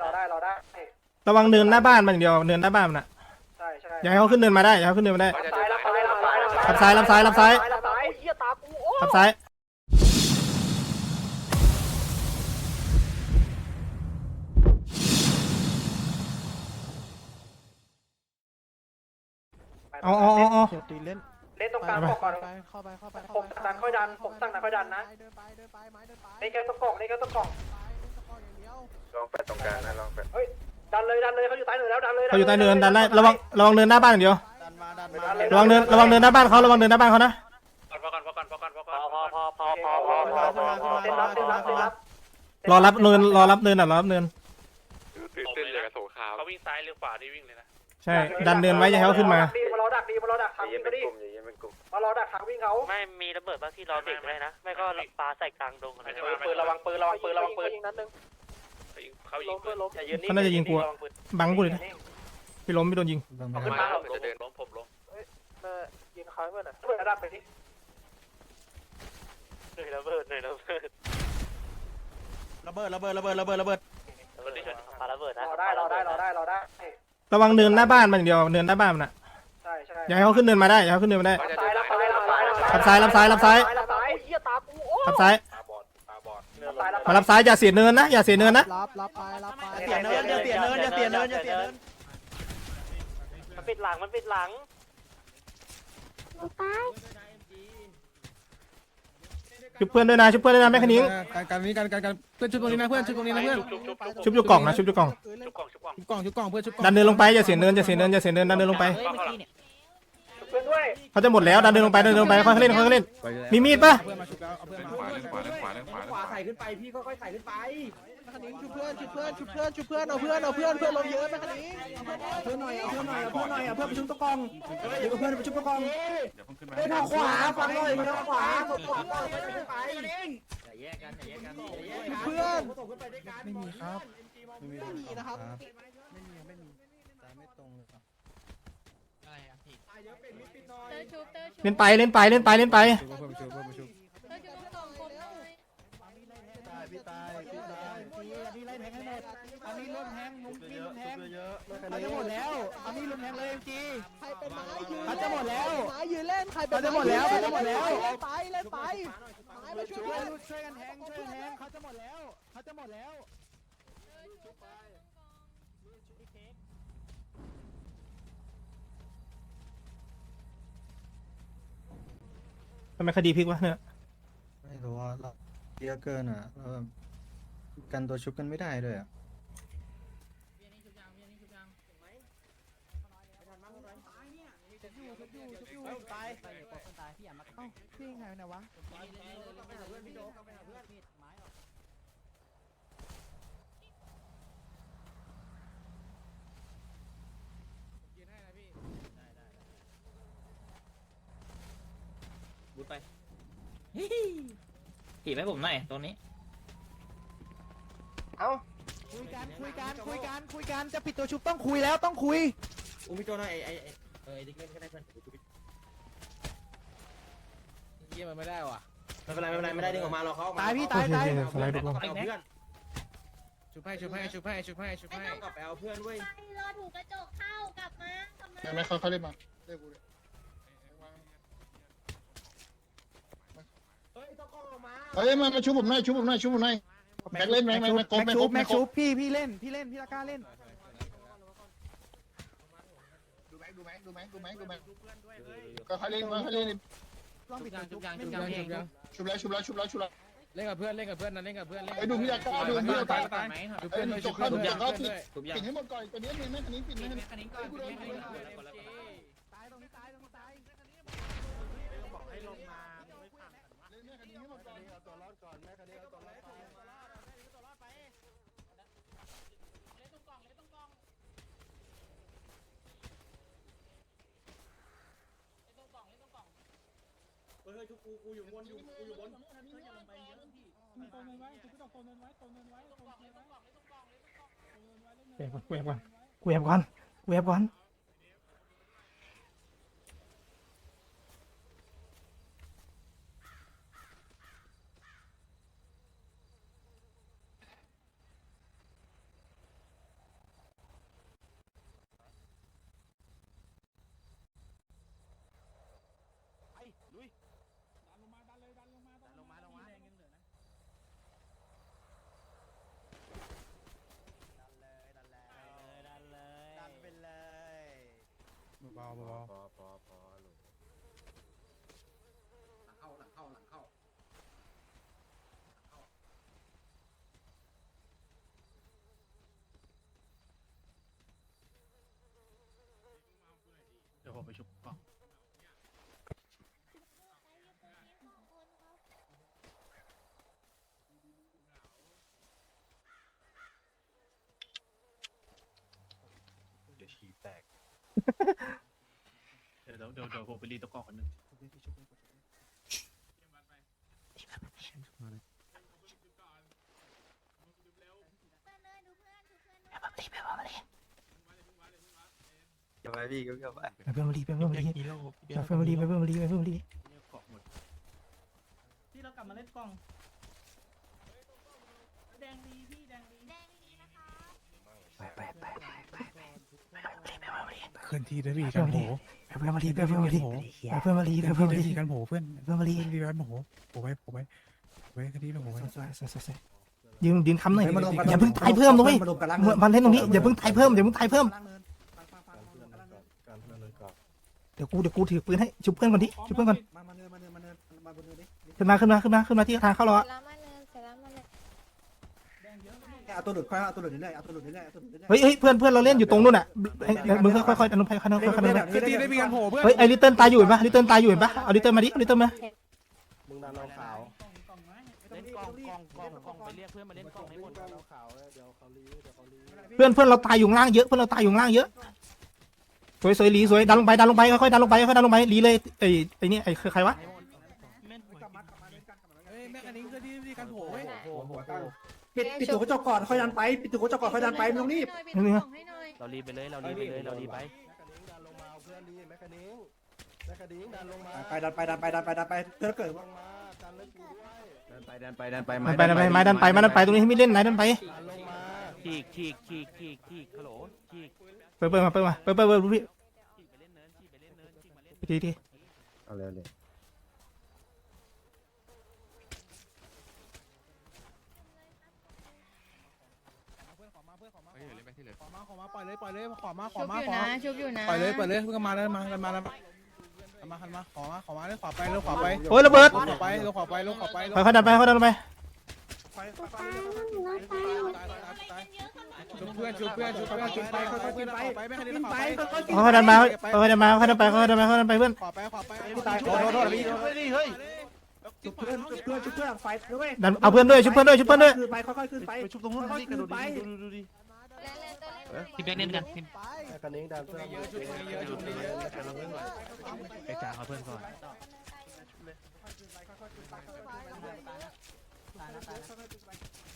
เราได้เราได้ระวังเนินหน้าบ้านมันอย่างเดียวเนินหน้าบ้านมันอะใช่ใช่อย่าให้เขาขึ้นเนินมาได้อย่าให้เขาขึ้นเนินมาได้ซ้ายรับซ้ายรับซ้ายรับซ้ายรับซ้ายรับซ้ายรับซ้ายเหี้ยตากูโอ้ขับซ้ายเอาเอาเอาเอา เดี๋ยวตีเล่นเล่นตรงกลางกก่อนไปเข้าไปเข้าไปผมดันค่อยดันผมตั้งดันค่อยดันนะเดินไปเดินไปไม้เดินไปเล่นแค่ต้องกล่องเล่นแค่ต้องกล่อง ลองไปตรงกลางนะลองไปดันเลยดันเลยเขาอยู่ใต้เนินแล้วดันเลยเขาอยู่ใต้เนินดันได้ระวังระวังเนินหน้าบ้านอย่างเดียวระวังเนินระวังเนินหน้าบ้านเขาระวังเนินหน้าบ้านเขานะรอรับเนินรอรับเนินอะรอรับเนินตื่นเต้นอย่างกับสงครามเขาวิ่งซ้ายหรือขวานี่วิ่งเลยนะใช่ดันเนินไว้อย่าให้เขาขึ้นมาดีมารอดักดีมารอดักทางวิ่งไปดิมารอดักทางวิ่งเขาไม่มีระเบิดบ้างที่รอเด็กไลยนะไม่ก็ปลาใส่กลางดงอะไรปืนระวังปืนระวังปืนระวังปืนนิดนึง เขายิงปืนอย่ายืนนิ่เขาน่าจะยิงกูอะ บังกูเลยนะพี่ล้มพี่โดนยิงขึ้นมาผมจะเดินล้มผมล้มยิงเขาเมื่อไหร่เปิดระดับไปดิหน่วยระเบิดหน่วยระเบิดระเบิดระเบิดระเบิดระเบิดระเบิดปาระเบิดนะรอได้รอได้รอได้รอได้ระวังเนินหน้าบ้านมันอย่างเดียวเนินหน้าบ้านมันอะใช่ใช่อย่าให้เขาขึ้นเนินมาได้อย่าให้เขาขึ้นเนินมาได้ซ้ายรับซ้ายรับซ้ายรับซ้ายรับซ้ายรับซ้ายรับซ้ายเหี้ยตากูโอ้ขับซ้าย มารับซ้ายอย่าเสียเนินนะอย่าเสียเนินนะรับรับไปรับไปเสียเนินอย่าเสียเนินอย่าเสียเนินอย่าเสียเนินมันปิดหลังมันปิดหลังชุบเพื่อนด้วยนะชุบเพื่อนด้วยนะแม่คณิงการการนี้การการการเพื่อนชุบตรงนี้นะเพื่อนชุบตรงนี้นะเพื่อนชุบชุบชุบชุบอยู่กล่องนะชุบอยู่กล่องชุบกล่องชุบกล่องชุบกล่องชุบกล่องเพื่อนชุบกล่องดันเนินลงไปอย่าเสียเนินอย่าเสียเนินอย่าเสียเนินดันเนินลงไปเข้าหลังเพื่อนด้วยเขาจะหมดแล้วดันเนินลงไปดันเนินลงไปค่อยๆเล่นค่อยๆเล่นมีมีดปะ เพื่อนมาชุบแล้วเอาเพื่อนมาขวาเล่นขวาเล่นขวาเล่นขวาเล่นขวาใส่ขึ้นไปพี่ค่อยๆใส่ขึ้นไปแม่คันนิ้งชุบเพื่อนชุบเพื่อนชุบเพื่อนชุบเพื่อนเอาเพื่อนเอาเพื่อนเพื่อนลงเยอะแม่คันนิ้งเอาเพื่อนหน่อยเอาเพื่อนหน่อยเอาเพื่อนหน่อยเอาเพื่อนไปชุบตะกองเดี๋ยวเพื่อนไปชุบตะกองอย่าเพิ่งขึ้นมาเฮ้ยทางขวาฟังหน่อยทางขวาส่งขวาก่อนไปไปเพื่อนไม่มีครับไม่มีนะครับไม่มีไม่มีตาไม่ตรงเลยครับเตอร์ชุบเตอร์ชุบเล่นไปเล่นไปเล่นไปเล่นไป ตายพี่ตายพี่พี่ไล่แทงให้หมด อันนี้ล้มแทงมุ้งพี่ล้มแทงเขาจะหมดแล้ว อันนี้ล้มแทงเลยเอ็มจีใครเป็นไม้ยืนเขาจะหมดแล้วไม้ยืนเล่น ใครเป็นเขาจะหมดแล้วเขาจะหมดแล้วเล่นไปเล่นไปไม้มาช่วยเพื่อนช่วยกันแทงช่วยกันแทงเขาจะหมดแล้วเขาจะหมดแล้วทำไมคดีพลิกวะเนี่ย ไม่รู้ว่าเราเยอะเกินอะแล้วแบบ กันตัวชุบกันไม่ได้ด้วยอะตาายอพี่อย่ามาเอ้าพี่ยังไงนะวะไปดไปหิ้ยืนให้นะพี่ได้ได้บูทไปผีให้ผมหน่อยตรงนี้ คุยกันคุยกันคุยกันคุยกันจะปิดตัวชุบต้องคุยแล้วต้องคุยอุ้มพี่โจหน่อยไอ้ไอ้เออดิกเล่นก็ได้เพื่อนเยี่ยมันไม่ได้ว่ะไม่เป็นไรไม่เป็นไรไม่ได้ดึงออกมาเราเขาตายพี่ตายตายสไลด์ดูกล้องเอาเพื่อนชุบให้ชุบให้ชุบให้ชุบให้ชุบให้กลับไปเอาเพื่อนเว้ยรอถูกกระจกเข้ากลับมากลับมาไม่เขาเขาเล่นมาเล่นกูเลยเฮ้ยมามาชุบผมหน่อยชุบผมหน่อยชุบผมหน่อยแม็กเล่นไหมแม็กแม็กครบแม็กครบแม็กชุบพี่พี่เล่นพี่เล่นพี่ตะกร้าเล่นดูแม็กดูแม็กดูแม็กดูแม็กดูแม็กก็เขาเล่นเขาเล่นลองปิดตัวชุบไม่ชุบจำยังเอชุงบยังชุบแล้วชุบแล้วชุบแล้วชุบแล้วเล่นกับเพื่อนเล่นกับเพื่อนนะเล่นกับเพื่อนเล่นไอ้ดูพี่ยากาดูพี่ยากาชุบไอ้เพื่อนด้วยจชุกบเข้าเพื่อนดูด้วยจกเข้าปิดทุบยัปิงดให้หมดก่อนตัวนี้แม่คันนี้ปิดแม่คันนี้ตายตรงนี้ตายตรงนี้ตายเล่นแม่คันนี้ให้หมดก่อนเอาตัวรอดก่อนแม่คันนี้เอา เฮ้ยเฮ้ยทุกกูกูอยู่บนอยู่กูอยู่บนเฮ้ยอย่าลงไปเยอะพี่มันโตเงินไว้คุณก็ต้องโตเงินไว้โตเงินไว้โตเงินไว้เวฟก่อนเวฟก่อนเวฟก้อน พอพอพอพอลุงหลังเข้าหลังเข้าหลังเข้าเดี๋ยวผมไปชุบกล่องเดี๋ยวฉี่แตก เดี๋ยวเดี๋ยวเดี๋ยวเดี๋ยวผมไปรีตะกร้อคนหนึ่งไปเพื่อนมารีไปเพื่อนมารีไปเพื่อนมารีไปเพื่อนมารีไปเพื่อนมารีไปเพื่อนมารีเกาะหมดพี่เรากลับมาเล่นกล่อง แดงดีนะคะ ไปไปไปไปไปไปเคลื่อนที่ด้วยพี่กันโหไป เพื่อนมารีไปเพื่อนมารีไปเพื่อนมารีไปเพื่อนมารีกันโหเพื่อนเพื่อนมารีเคลื่อนที่กันโหผมไว้ผมไว้ไว้คดีเราผมไว้สวยสวยสวยสวยยืนยืนคำหน่อยอย่าเพิ่งตายเพิ่มนะเว้ยมาเล่นตรงนี้อย่าเพิ่งตายเพิ่มอย่าเพิ่งตายเพิ่มเดี๋ยวกูเดี๋ยวกูถือปืนให้ชุบเพื่อนก่อนดิชุบเพื่อนก่อนมามาเนินมาเนินมาเนินมาบนเนินดิขึ้นมาขึ้นมาขึ้นมาขึ้นมาที่ทางเข้ารอ เอาตัวหลุดค่อยเอาตัวหลุดเรื่อยเอาตัวหลุดเรื่อยเอาตัวหลุดเรื่อยเฮ้ยเฮ้ยเพื่อนเพื่อนเราเล่นอยู่ตรงนู้นอะเฮ้มึงค่อยๆค่อยๆอนุไปค่อยๆค่อยๆค่อยๆคลื่อนที่ได้มีกันโหเพื่อนเฮ้ยไอลิตเติ้ลตายอยู่เห็นปะลิตเติ้ลตายอยู่เห็นปะเอาลิตเติ้ลมาดิเอาลิตเติ้ลมามึงดันเราขาวเล่นกล้องกล้องกล้องกล้องไปเรียกเพื่อนมาเล่นกล้องให้หมดเราขาวเดี๋ยวเขาลีเดี๋ยวเขาลีเพื่อนเพื่อนเราตายอยู่ล่างเยอะเพื่อนเราตายอยู่ล่างเยอะสวยสวยหลีสวยดันลงไปดันลงไปค่อยๆดันลงไปค่อยๆดันลงไปหลีเลยไอ้ไอ้นี่ไอ้คือใครวะ เฮ้ยแม่คันนี้เคลื่อนที่มีกันโหเว้ย ปิดปิดตัวกระจกก่อนค่อยดันไปปิดตัวกระจกก่อนค่อยดันไปไม่ต้องรีบปิดกล่องให้หน่อยเรารีบไปเลยเรารีบไปเลยเรารีบไปดันลงมาเพื่อนลีแมคคานิงแมคคานิงดันลงมาไปดันไปดันไปดันไปดันไปเธอเกิดลงมาดันเลยกูด้วยดันไปดันไปดันไปดันไปดันไปไม้ดันไปไม้ดันไปตรงนี้ให้ไม่เล่นไหนดันไปดันลงมาฉีกฉีกฉีกฉีกฉีกฮัลโหลฉีกเปิดเปิดมาเปิดมาเปิดเปิดเปิดพี่ฉีกไปเล่นเนินฉีกไปเล่นเนินฉีกมาเล่นทีทีเอาเลยเลยเฮ้ยเล่นไปที่เหลือ ขอมาขอมา ปล่อยเลยปล่อยเลยขอมาขอชุบมาอยู่ขอนะชุบอยู่นะปล่อยเลยปล่อยเลยเพิ่งมาแล้วมากันมาแล้วมาขันมาขอมาขอมาเลยขอไปเร็วขอไปโอ้ยระเบิดขอไปเร็วขอไปเร็วขอไปค่อยๆดันไปค่อยๆดันไปไฟไฟไฟชุบเพื่อนชุบเพื่อนชุบเพื่อนชุบไปค่อยๆขึ้นไปไปไม่คันนี้ขอไปค่อยๆดันมาค่อยๆดันมาค่อยๆดันไปค่อยๆดันไปค่อยๆดันไปเพื่อนขอไปขอไปตายโทษโทษพี่เฮ้ยชุบเพื่อนชุบเพื่อนชุบเพื่อนไฟด้วยดันเอาเพื่อนด้วยชุบเพื่อนด้วยชุบเพื่อนด้วย คือไปค่อยๆขึ้นไปชุบตรงนู้นค่อยๆขึ้นไป พี่แบงค์เล่นกันแมคคานิงดันเพื่อนไปจ้าเขาเพื่อนก่อน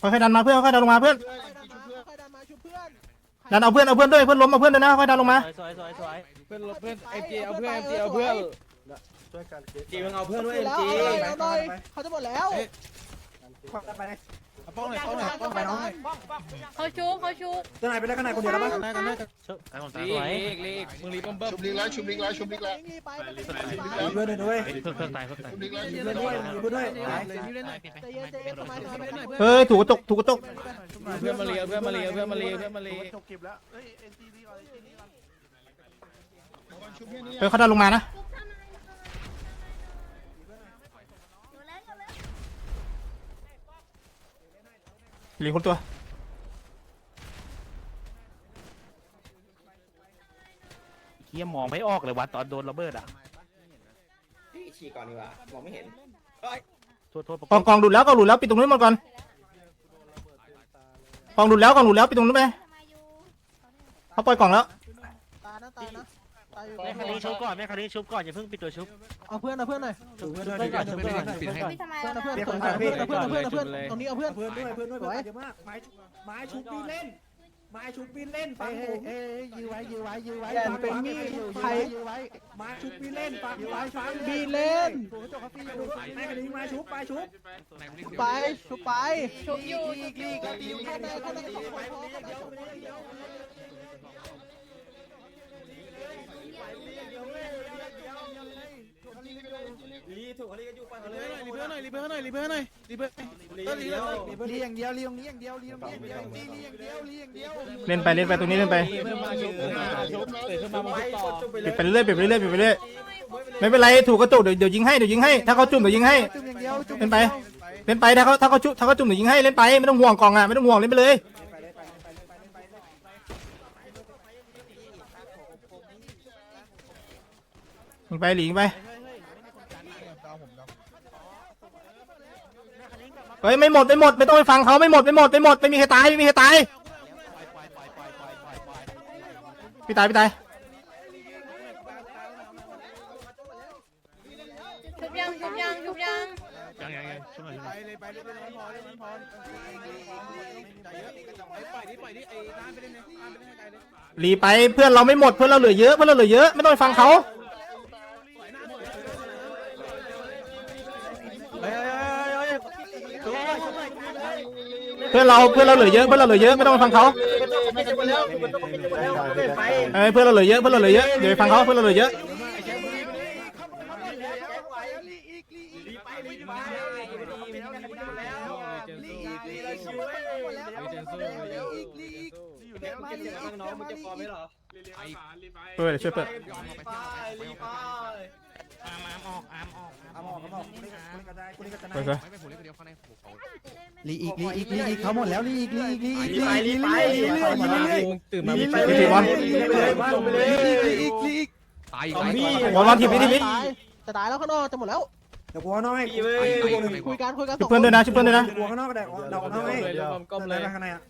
ค่อยๆดันมาเพื่อนค่อยๆดันลงมาเพื่อนค่อยดันมาชุบเพื่อนดันเอาเพื่อนเอาเพื่อนด้วยเพื่อนล้มเอาเพื่อนด้วยนะค่อยๆดันลงมาสวยสวยสวยเพื่อนเพื่อนเอ็มจีเอาเพื่อนเอ็มจีเอาเพื่อนช่วยกันเจีมึงเอาเพื่อนด้วยเอ็มจีอาหน่อยเขาจะหมดแล้ว ป้องหน่อยป้องหน่อยป้องไปน้องหน่อยเขาชุบเขาชุบตัวไหนไปแล้วกันไหนคนเดียวแล้วมั้งกันได้กันได้ไอ้ผมลีสวยกลีกมึงรีบเบิ้มชุบลิงแล้วชุบลิงแล้วชุบลิงแล้วเพื่อนด้วยเพิ่งเพิ่งตายเพิ่งตายชุบลิงแล้วชุบเพื่ลิอนงด้แล้วยวเพื่อนด้วยเฮ้ยถูกกระจกถูกกระจกเพื่อนมาเลียเพื่อนมาเลียเพื่อนมาเลียเพื่อนมาเลียเฮ้ยเขาดันลงมานะ ชุบเข้ามาอยู่แล้วอยู่แล้วหลีคนตัว เฮียมองไม่ออกเลยว่ะตอนโดนระเบิดอะฉี่ก่อนดีกว่ามองไม่เห็นโทษโทษกองกองดูดแล้วกองดูดแล้วปิดตรงนู้นหมดก่อนกองดูดแล้วกองดูดแล้วปิดตรงนู้นไปทำไมอยู่เขาปล่อยกล่องแล้วตานะตานะตาอยู่ แม่คันนี้ชุบก่อนแม่คันนี้ชุบก่อนอย่าเพิ่งปิดตัวชุบเอาเพื่อนเอาเพื่อนหน่อยเพื่อนด้วยเพื่อนด้วยเพื่อนด้วยพี่ทำไมแล้วนะเพื่อนเพื่อนเพื่อนเพื่อนเพื่อนเพื่อนตรงนี้เอาเพื่อนเพื่อนด้วยเพื่อนด้วยเยอะมากไม้ไม้ชุบปีเล่นไม้ชุบปีเล่นฟังผมเอ้ยยื้อไว้ยื้อไว้ยื้อไว้แกนเป็นมีดใครยื้อไว้ไม้ชุบปีเล่นฟังไม้ฟังบีเล่นแม่กระดิ่งไม้ชุบไปชุบไปชุบไปชุบอยู่ลีกลีกลีกข้างในข้างในของพอลีถูกเขาเรียกอยู่ไปเพื่อนหน่อ ยอยรีเบอร์หน่อยรีเบอร์หน่อยรีเบอร์รีเดียวรีอย่างเดียวรีตรงนี้อย่างเดียวรีตรงนี้อย่างเดียวรีอย่างเดียวรีอย่างเดียวเล่นไปเล่นไปตรงนี้เล่นไปขึ้นมาชุบขึ้นมาชุบเตะขึ้นมามาต่อปิดไปเรื่อยๆปิดไปเรื่อยๆปิดไปเรื่อยไม่เป็นไรถูกกระตุกเดี๋ยวเดี๋ยวยิงให้เดี๋ยวยิงให้ถ้าเขาจุ่มเดี๋ยวยิงให้จุ่มอย่างเดียวจุ่มเล่นไปเล่นไปถ้าเขาถ้าเขาจุถ้าเขาจุ่มเดี๋ยวยิงให้เล่นไปไม่ต้องห่วงกล่องอะไม่ต้องห่วงเล่นไปเลยยิงไปหลียิงไป เฮ้ยไม่หมดไม่หมดไม่ต้องไปฟังเขาไม่หมดไม่หมดไม่หมดไม่มีใครตายไม่มีใครตายพี่ตายพี่ตายชุบยังชุบยังชุบยังไปเลยไปเลยไปเลยพอเลยพอใจเยอะปล่อยดิปล่อยดิไอ้น้ำไปเล่นเลยน้ำไปเล่นไกลเลยหลีไปเพื่อนเราไม่หมดเพื่อนเราเหลือเยอะเพื่อนเราเหลือเยอะไม่ต้องไปฟังเขาเฮ้ยเฮ้ยเฮ้ย เพื่อนเราเพื่อนเราเหลือเยอะเพื่อนเราเหลือเยอะไม่ต้องไปฟังเขาเอ้ยเพื่อนเราเหลือเยอะเพื่อนเราเหลือเยอะเดี๋ยวไปฟังเขาเพื่อนเราเหลือเยอะเปิดช่วยเปิด อามออกอามออกกูเล่นกูเล่นกระจายกูเล่นกระจายเปิดเลยลีอีกลีอีกลีอีกเขาหมดแล้วลีอีกลีอีกลีอีกลีอีกลีอีกลีอีกลีอีกตื่นมาทีบอลลีอีกลีอีกตายบอลบอลทีบนี้ทีบนี้จะตายแล้วข้างนอกจะหมดแล้วเดี๋ยวกูเอาน้อยคุยกันคุยกันช่วยเพื่อนด้วยนะช่วยเพื่อนด้วยนะกูข้างนอกก็ได้เดี๋ยวเอาน้อยก้มเลยข้างในอะ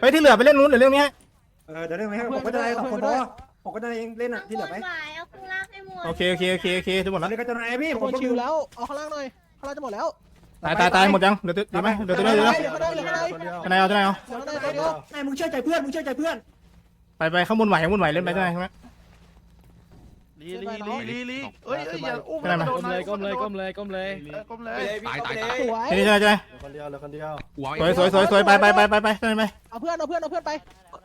ไปที่เหลือไปเล่นนู้นเดี๋ยวเรื่องนี้ให้เออเดี๋ยวเรื่องนี้ผมก็จะได้สองคนพอ ผมก็จะเองเล่นอะที่เหลือไปหวายเอาข้างล่างให้หมดโอเคโอเคโอเคโอเคทุกหมดแล้วเล่นกระจายพี่ผคมนชิวแล้วเอาข้างล่างหน่อยข้างล่างจะหมดแล้วตายตายตายหมดยังเดี๋ยวเดี๋ยวไหมเดี๋ยวตัวนี้เดี๋ยวเหลือข้างในเหลือข้างในทนายเอาทนายเอาเหลือข้างในตัวเดียวไอ้มึงเชื่อใจเพื่อนมึงเชื่อใจเพื่อนไปไปข้างบนไหวข้างบนไหวเล่นไปทนายใช่ไหม ลีลีลีลีลีเอ้ยทนายมาก้มเลยก้มเลยก้มเลยก้มเลยก้มเลยตายตายตายสวยทีนี้ทนายทนายคนเดียวแล้วคนเดียวสวยสวยสวยสวยไปไปไปไปไปทนายไปเอาเพื่อนเอาเพื่อนเอาเพื่อนไป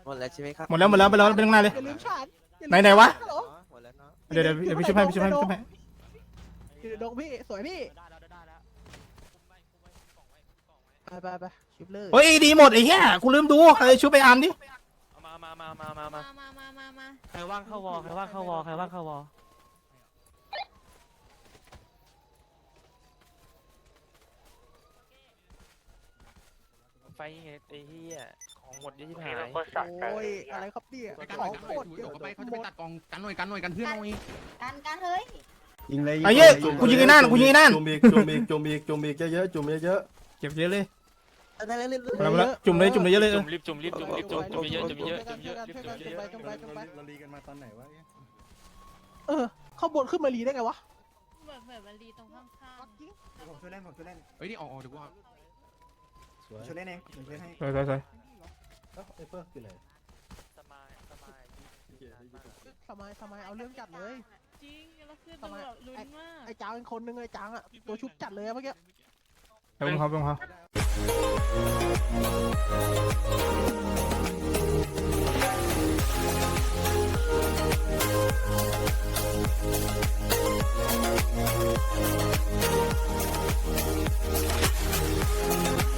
หมดแล้วใช่ไหมครับหมดแล้วหมดแล้วไปแล้วไปข้างหน้าเลยอย่าลืมฉัน ไหนไหนวะหมดแล้วเนาะเดี๋ยวเดี๋ยวเดี๋ยวพี่ช่วยให้พี่ช่วยให้พี่ช่วยให้ดงพี่สวยพี่ไปไปไปชิปเลยเฮ้ยดีหมดไอ้เหี้ยกูลืมดูใครช่วยไปอาร์มดิมามามามามามามามามามาใครว่างเข้าวอใครว่างเข้าวอใครว่างเข้าวอไฟไงไอ้เหี้ย ของหมดเยอะที่หายโอ้ยอะไรครับเนี่ยของโคตรเยอะเขาจะไปตัดกองกันหน่อยกันหน่อยกันเพื่อนเอาเองกันกันเฮ้ยยิงเลยไอ้เหี้ยกูยิงไอ้นั่นกูยิงไอ้นั่น จุ่มอีกจุ่มอีกจุ่มอีกจุ่มอีกเยอะๆจุ่มเยอะเก็บเยอะเลยได้เล่นเล่นมาแล้วมาแล้วจุ่มเลยจุ่มเลยเยอะเลยเอจุ่อมรีบจุ่มรีบจุ่มรีบจุ่มจุ่มเยอะจุ่มเยอะจุ่มเยอะรีบจุ่มเยอะไปจุ่มไปจุ่มไปเราลีกันมาตอนไหนวะเออข้างบนขึ้นมาลีได้ไงวะเหมือนเหมือนมันรีตรงข้างผมช่วยเล่นผมช่วยเล่นเฮ้ยนี่ออกเดี๋ยวกูช่วยเล่นเองผมช่วยให้สวยสวยส อ้อเฟิร์สคืออะสมายสมายยิมายสมัยเอาเรื่องจัดเลย จริงแล้วคือดูแบบลุ้นมากไอ้จางเป็นคนนึงไอ้จางอะตัวชุบจัดเลยเมื่อกี้ขอบคุณครับขอบคุณครับ Thank.